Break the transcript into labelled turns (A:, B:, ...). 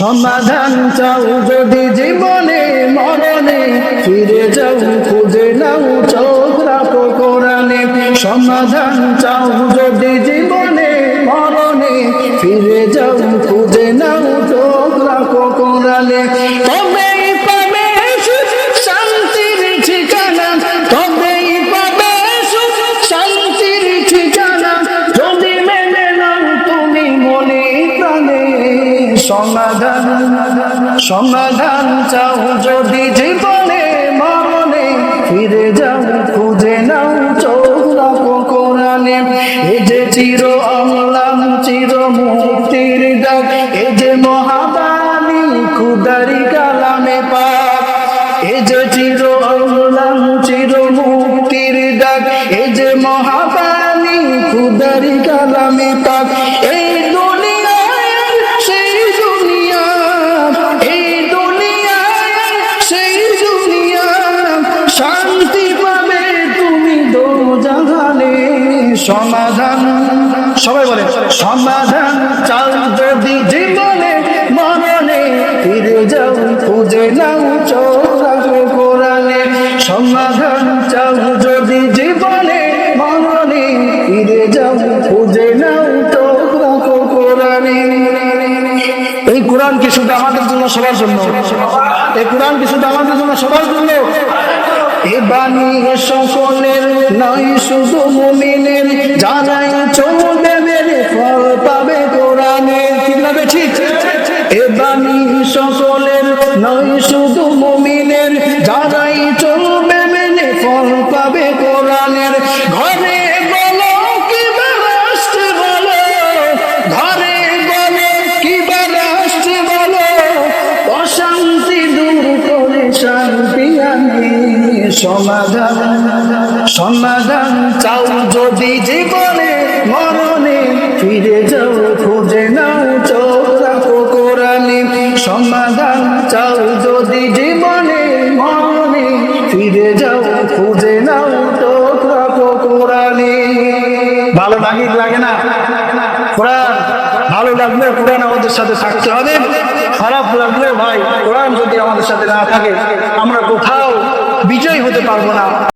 A: সমাধান চাও যদি জীবনে মরণে, ফিরে যাও, খুঁজে নাও চোখ পোকরণে সমাধান চাও যদি জীবনে মরণে, ফিরে যাও, খুঁজে নাও সমাধান সমাধান চাও যদি জীবনে, মরণে ফিরে যাও, খুঁজে নাও চোখ রাখো কোরআনে। এ যে চির অম্লান চির মুক্তির ডাক, এ যে মহাবাণী খুদারি কালামে পাক, এ যে চির অম্লান চির মুক্তির ডাক, এ যে মহাবাণী খুদারি কালামে পাক সমাধান। সবাই বলে, সমাধান চাও যদি জীবনে মরণে। ফিরে যাও, খুঁজে নাও চৌরাগে কোরআনে। সমাধান চাও যদি জীবনে মরণে। ফিরে যাও, খুঁজে নাও চৌরাগে কোরআনে। এই কোরআন কি আমাদের জন্য, সবার জন্য? এই কোরআন কি আমাদের জন্য, সবার জন্য? এ বাণী সকলের নয় মুমিনের যারাই চলবে মেরে ফল পাবে কোরআনে। ঠিক না ঠিক? এ বাণী সকলের নয়, শুধু মুমিনের। যারাই চলবে মেনে ফল পাবে কোরআনের। ঘরে বলো, কি রাষ্ট্রে বলো? ঘরে বলো, কি রাষ্ট্রে বলো? অশান্তি দূর করে শান্তি আনে সমাধান। সমাধান চাও যদি জীবনে, মরণে ফিরে যাও, খুঁজে নাও চোখ রাখো কোরআনে। সমাধান চাও যদি জীবনে, মরণে ফিরে যাও, খুঁজে নাও চোখ রাখো কোরআনে। ভালো লাগে লাগে না? কোরআন ভালো লাগলে কোরআন আমাদের সাথে থাকতে হবে। খারাপ লাগলে ভাই, কোরআন যদি আমাদের সাথে না থাকে, আমরা কোথাও বিজয় হতে পারব না।